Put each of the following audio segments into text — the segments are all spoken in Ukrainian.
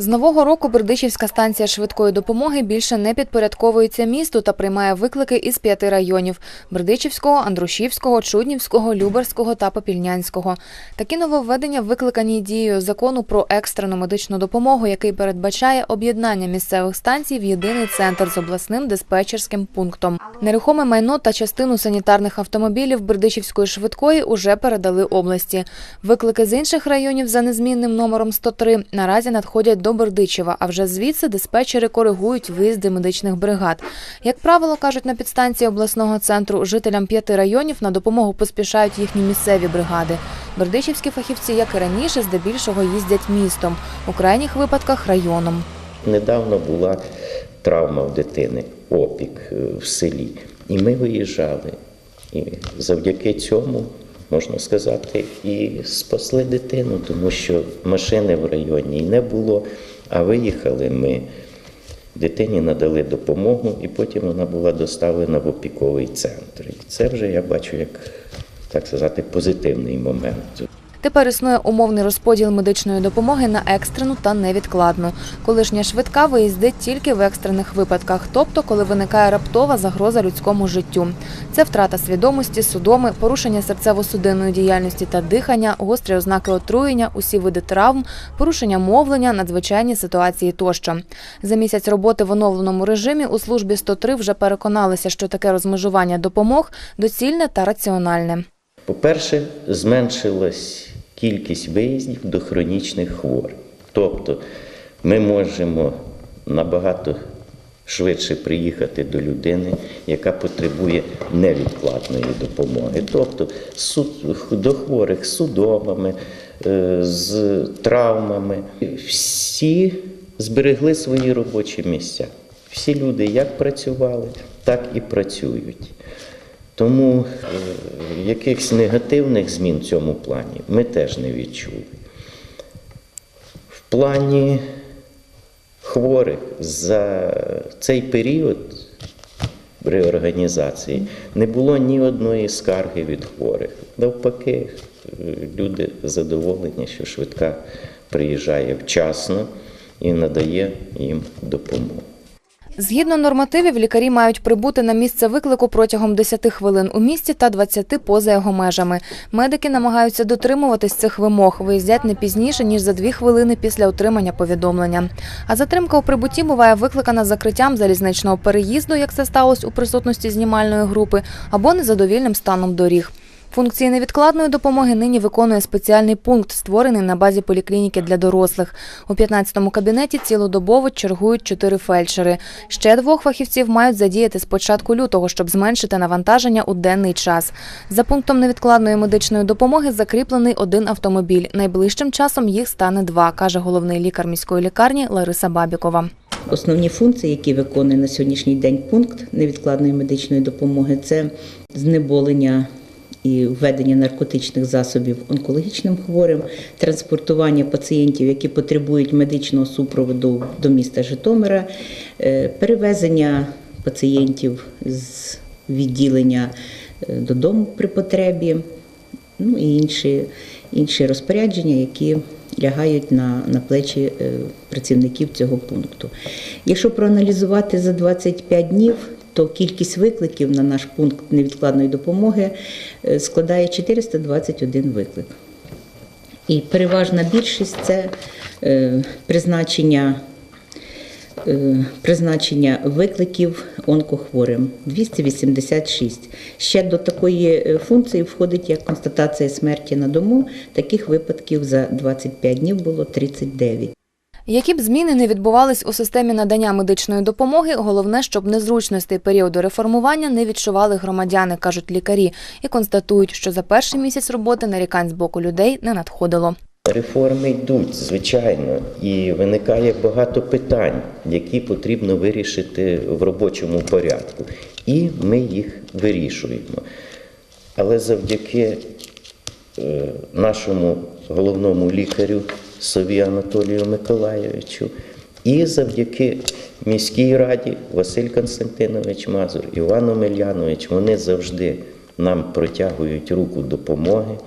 З нового року Бердичівська станція швидкої допомоги більше не підпорядковується місту та приймає виклики із п'яти районів: Бердичівського, Андрушівського, Чуднівського, Любарського та Попільнянського. Такі нововведення викликані дією закону про екстрену медичну допомогу, який передбачає об'єднання місцевих станцій в єдиний центр з обласним диспетчерським пунктом. Нерухоме майно та частину санітарних автомобілів Бердичівської швидкої уже передали області. Виклики з інших районів за незмінним номером 103 наразі надходять до Бердичева, а вже звідси диспетчери коригують виїзди медичних бригад. Як правило, кажуть на підстанції обласного центру, жителям п'яти районів на допомогу поспішають їхні місцеві бригади. Бердичівські фахівці, як і раніше, здебільшого їздять містом, у крайніх випадках районом. Недавно була травма в дитини, опік е, в селі. І ми виїжджали. І завдяки цьому, можна сказати, і спасли дитину, тому що машини в районі й не було. А виїхали ми. Дитині надали допомогу, і потім вона була доставлена в опіковий центр. І це вже я бачу як так сказати позитивний момент. Тепер існує умовний розподіл медичної допомоги на екстрену та невідкладну. Колишня швидка виїздить тільки в екстрених випадках, тобто коли виникає раптова загроза людському життю. Це втрата свідомості, судоми, порушення серцево-судинної діяльності та дихання, гострі ознаки отруєння, усі види травм, порушення мовлення, надзвичайні ситуації тощо. За місяць роботи в оновленому режимі у службі 103 вже переконалися, що таке розмежування допомог доцільне та раціональне. По-перше, зменшилась кількість виїздів до хронічних хворих. Тобто ми можемо набагато швидше приїхати до людини, яка потребує невідкладної допомоги. Тобто су- до хворих з судомами, е, з травмами. Всі зберегли свої робочі місця. Всі люди як працювали, так і працюють. Тому е, якихось негативних змін в цьому плані ми теж не відчули. В плані хворих за цей період реорганізації не було ні одної скарги від хворих. Навпаки, е, люди задоволені, що швидка приїжджає вчасно і надає їм допомогу. Згідно нормативів, лікарі мають прибути на місце виклику протягом 10 хвилин у місті та 20 поза його межами. Медики намагаються дотримуватись цих вимог, виїздять не пізніше ніж за 2 хвилини після отримання повідомлення. А затримка у прибутті буває викликана закриттям залізничного переїзду, як це сталося у присутності знімальної групи, або незадовільним станом доріг. Функції невідкладної допомоги нині виконує спеціальний пункт, створений на базі поліклініки для дорослих. У 15-му кабінеті цілодобово чергують чотири фельдшери. Ще двох фахівців мають задіяти з початку лютого, щоб зменшити навантаження у денний час. За пунктом невідкладної медичної допомоги закріплений один автомобіль. Найближчим часом їх стане два, каже головний лікар міської лікарні Лариса Бабікова. Основні функції, які виконує на сьогоднішній день пункт невідкладної медичної допомоги, це знеболення і введення наркотичних засобів онкологічним хворим, транспортування пацієнтів, які потребують медичного супроводу до міста Житомира, е, перевезення пацієнтів з відділення е, додому при потребі, ну і інші, інші розпорядження, які лягають на, на плечі е, працівників цього пункту. Якщо проаналізувати за 25 днів, то кількість викликів на наш пункт невідкладної допомоги е, складає 421 виклик. І переважна більшість це е, призначення, е, призначення викликів онкохворим 286. Ще до такої функції входить як констатація смерті на дому. Таких випадків за 25 днів було 39. Які б зміни не відбувались у системі надання медичної допомоги, головне, щоб незручностей періоду реформування не відчували громадяни, кажуть лікарі, і констатують, що за перший місяць роботи нарікань з боку людей не надходило. Реформи йдуть, звичайно, і виникає багато питань, які потрібно вирішити в робочому порядку. І ми їх вирішуємо. Але завдяки е, нашому головному лікарю Сові Анатолію Миколайовичу і завдяки міській раді Василь Константинович Мазур, Іван Омелянович, вони завжди нам протягують руку допомоги.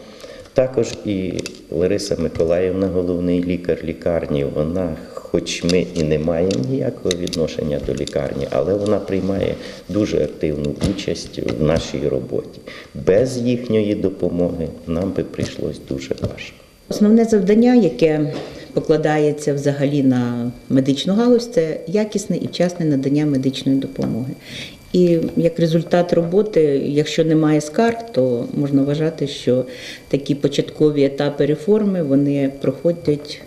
Також і Лариса Миколаївна, головний лікар лікарні, вона, хоч ми і не маємо ніякого відношення до лікарні, але вона приймає дуже активну участь в нашій роботі. Без їхньої допомоги нам би прийшлось дуже важко. Основне завдання, яке покладається взагалі на медичну галузь, це якісне і вчасне надання медичної допомоги. І як результат роботи, якщо немає скарг, то можна вважати, що такі початкові етапи реформи вони проходять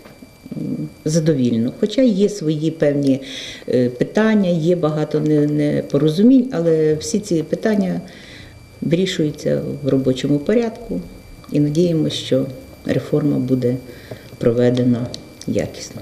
задовільно. Хоча є свої певні е, питання, є багато непорозумінь, але всі ці питання вирішуються в робочому порядку і надіємося, що реформа буде проведена якісно.